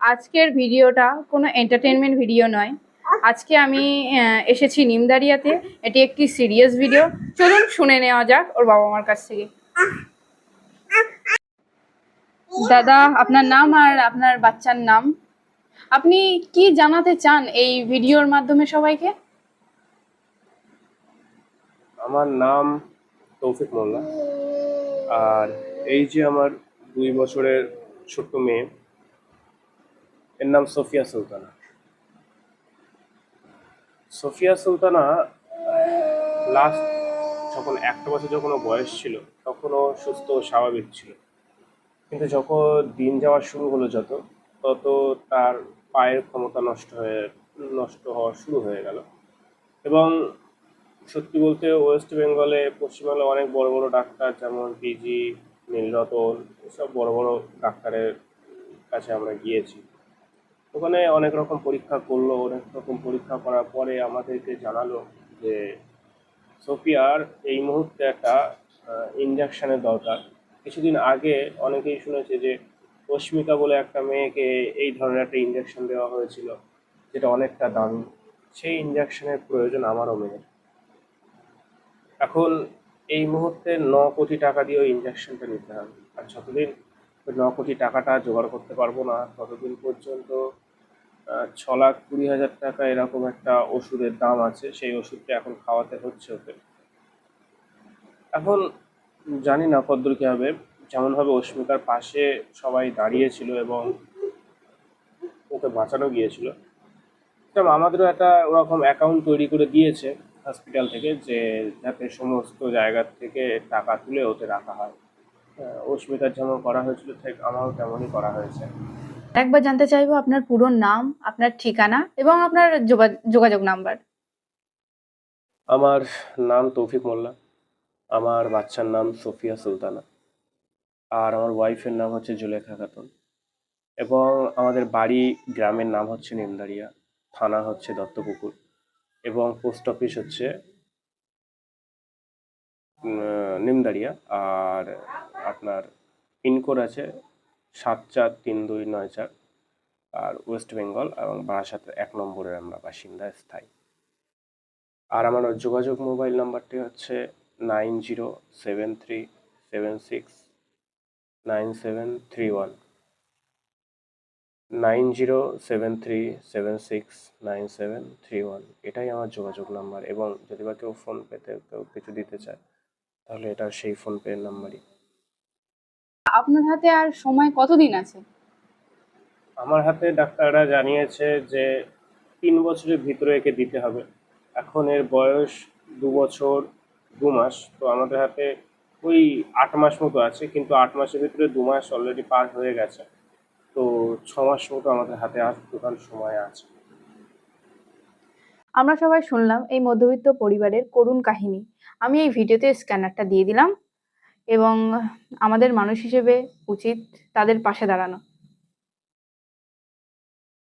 আজকের ভিডিওটা কোনো এন্টারটেনমেন্ট ভিডিও নয়। আজকে আমি এসেছি নিমদারিয়াতে। এটি একটি সিরিয়াস ভিডিও চলুন শুনে নেওয়া যাক ওর বাবা মার কাছ থেকে। দাদা, আপনার নাম আর আপনার বাচ্চার নাম? আপনি কি জানাতে চান এই ভিডিওর মাধ্যমে সবাইকে? আমার নাম তৌফিক মোল্লা। আর এই যে আমার দুই বছরের ছোট্ট মেয়ে এর নাম সোফিয়া সুলতানা। সোফিয়া সুলতানা লাস্ট যখন একটা বছর যখন বয়স ছিল, তখন ও সুস্থ স্বাভাবিক ছিল। কিন্তু যখন দিন যাওয়া শুরু হলো যত, তত তার পায়ের ক্ষমতা নষ্ট হয়ে, নষ্ট হওয়া শুরু হয়ে গেল। এবং সত্যি বলতে ওয়েস্ট বেঙ্গলে পশ্চিমবঙ্গে অনেক বড় বড় ডাক্তার যেমন পিজি নীলরতন, এসব বড় বড় ডাক্তারের কাছে আমরা গিয়েছি। ওখানে অনেক রকম পরীক্ষা করল, অনেক রকম পরীক্ষা করার পরে আমাদেরকে জানালো যে সোফিয়ার এই মুহূর্তে একটা ইঞ্জেকশনের দরকার। কিছুদিন আগে অনেকেই শুনেছে যে রশ্মিকা বলে একটা মেয়েকে এই ধরনের একটা ইঞ্জেকশন দেওয়া হয়েছিল, যেটা অনেকটা দামি। সেই ইঞ্জেকশনের প্রয়োজন আমারও মেয়ের। এখন এই মুহূর্তে ন কোটি টাকা দিয়ে ওই ইঞ্জেকশনটা নিতে হবে। আর যতদিন ন কোটি টাকাটা জোগাড় করতে পারব না ততদিন পর্যন্ত ছ লাখ কুড়ি হাজার টাকা এরকম একটা ওষুধের দাম আছে, সেই ওষুধটা এখন খাওয়াতে হচ্ছে ওকে। এখন জানি না কদ্দূর কী হবে, যেমনভাবে অস্মিতার পাশে সবাই দাঁড়িয়েছিল এবং ওকে বাঁচানো গিয়েছিল। যেমন আমাদেরও একটা ওরকম অ্যাকাউন্ট তৈরি করে দিয়েছে হসপিটাল থেকে যে যাতে সমস্ত জায়গার থেকে টাকা তুলে ওতে রাখা হয়। অস্মিতার যেমন করা হয়েছিল ঠিক আমারও তেমনই করা হয়েছে। একবার জানতে চাইব আপনার পুরো নাম আপনার ঠিকানা এবং আপনার যোগাযোগ নাম্বার। আমার নাম তৌফিক মোল্লা আমার বাচ্চার নাম সোফিয়া সুলতানা আর আমার ওয়াইফের নাম হচ্ছে জুলেখা খাতুন এবং আমাদের বাড়ি গ্রামের নাম হচ্ছে নিমদারিয়া থানা হচ্ছে দত্তপুকুর এবং পোস্ট অফিস হচ্ছে নিমদারিয়া আর আপনার পিনকোড আছে সাত চার তিন দুই নয় চার, আর ওয়েস্ট বেঙ্গল এবং বারাসাতের এক নম্বরের আমরা বাসিন্দা স্থায়ী। আর আমার যোগাযোগ মোবাইল নাম্বারটি হচ্ছে nine zero seven three seven six nine seven three one. Nine zero seven three seven six nine seven three one, এটাই আমার যোগাযোগ নাম্বার। এবং যদি বা কেউ ফোন পেতে কেউ কিছু দিতে চায়, তাহলে এটা সেই ফোন পে নাম্বারই। আপনার হাতে আর সময় কতদিন আছে? আমার হাতে ডাক্তাররা জানিয়েছে যে তিন বছরের ভিতরে একে দিতে হবে। এখন এর বয়স দু বছর দু মাস। তো আমাদের হাতে ওই আট মাস মতো আছে কিন্তু আট মাসের ভিতরে দু মাস অলরেডি পার হয়ে গেছে। তো ছ মাস মতো আমাদের হাতে আর টোটাল সময় আছে। আমরা সবাই শুনলাম এই মধ্যবিত্ত পরিবারের করুণ কাহিনী। আমি এই ভিডিওতে স্ক্যানারটা দিয়ে দিলাম। এবং আমাদের মানুষ হিসেবে উচিত তাদের পাশে দাঁড়ানো।